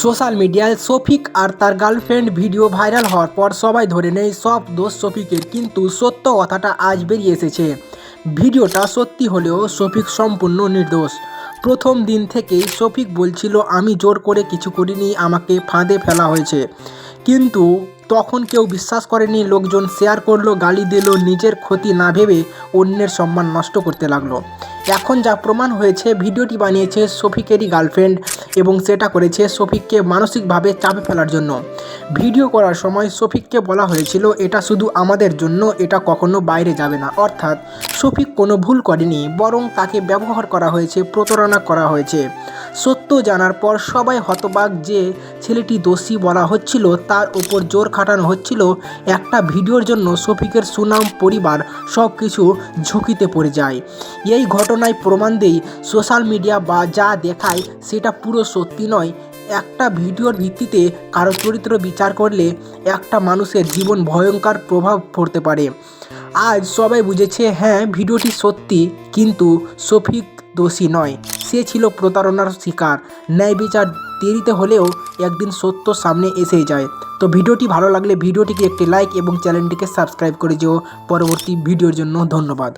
Social মিডিয়ায় শফিক আর তার girlfriend video viral হওয়ার পর সবাই ধরে নেয়, সব দোষ শফিকের। কিন্তু সত্য কথাটা আজ বেরিয়ে এসেছে। ভিডিওটা সত্যি হলেও শফিক সম্পূর্ণ নির্দোষ। প্রথম দিন থেকেই শফিক বলছিল, আমি জোর করে কিছু করিনি, আমাকে ফাঁদে ফেলা হয়েছে। কিন্তু তখন কেউ বিশ্বাস করেনি, লোকজন শেয়ার করল, গালি দিল, নিজের ক্ষতি না ভেবে অন্যের সম্মান নষ্ট করতে লাগল। এখন যা প্রমাণ হয়েছে, ভিডিওটি বানিয়েছে শফিকেরই গার্লফ্রেন্ড। এবং সেটা করেছে শফিককে মানসিকভাবে চাপে ফেলার জন্য। ভিডিও করার সময় শফিককে বলা হয়েছিল, এটা শুধু আমাদের জন্য, এটা কখনো বাইরে যাবে না। অর্থাৎ শফিক কোনো ভুল করেনি, বরং তাকে ব্যবহার করা হয়েছে, প্রতারণা করা হয়েছে। সত্য জানার পর সবাই হতবাক যে ছেলেটি দোষী বলা হচ্ছিল, তার উপর জোর খাটানো হচ্ছিল। একটা ভিডিওর জন্য শফিকের সুনাম, পরিবার সব কিছু ঝুঁকিতে পড়ে যায়। এই ঘটনায় প্রমাণ দেই, সোশ্যাল মিডিয়া বা যা দেখায়, সেটা পুরো সত্যি নয়, একটা ভিডিওর ভিত্তিতে কারও চরিত্র বিচার করলে একটা মানুষের জীবন ভয়ঙ্কর প্রভাব পড়তে পারে। আজ সবাই বুঝেছে হ্যাঁ ভিডিওটি সত্যি, কিন্তু শফিক দোষী নয়। সে ছিল প্রতারণার শিকার। ন্যায় বিচার দেরিতে হলেও একদিন সত্য সামনে এসেই যায়। তো ভিডিওটি ভালো লাগলে ভিডিওটিকে একটি লাইক এবং চ্যানেলটিকে সাবস্ক্রাইব করে যেও। পরবর্তী ভিডিওর জন্য ধন্যবাদ।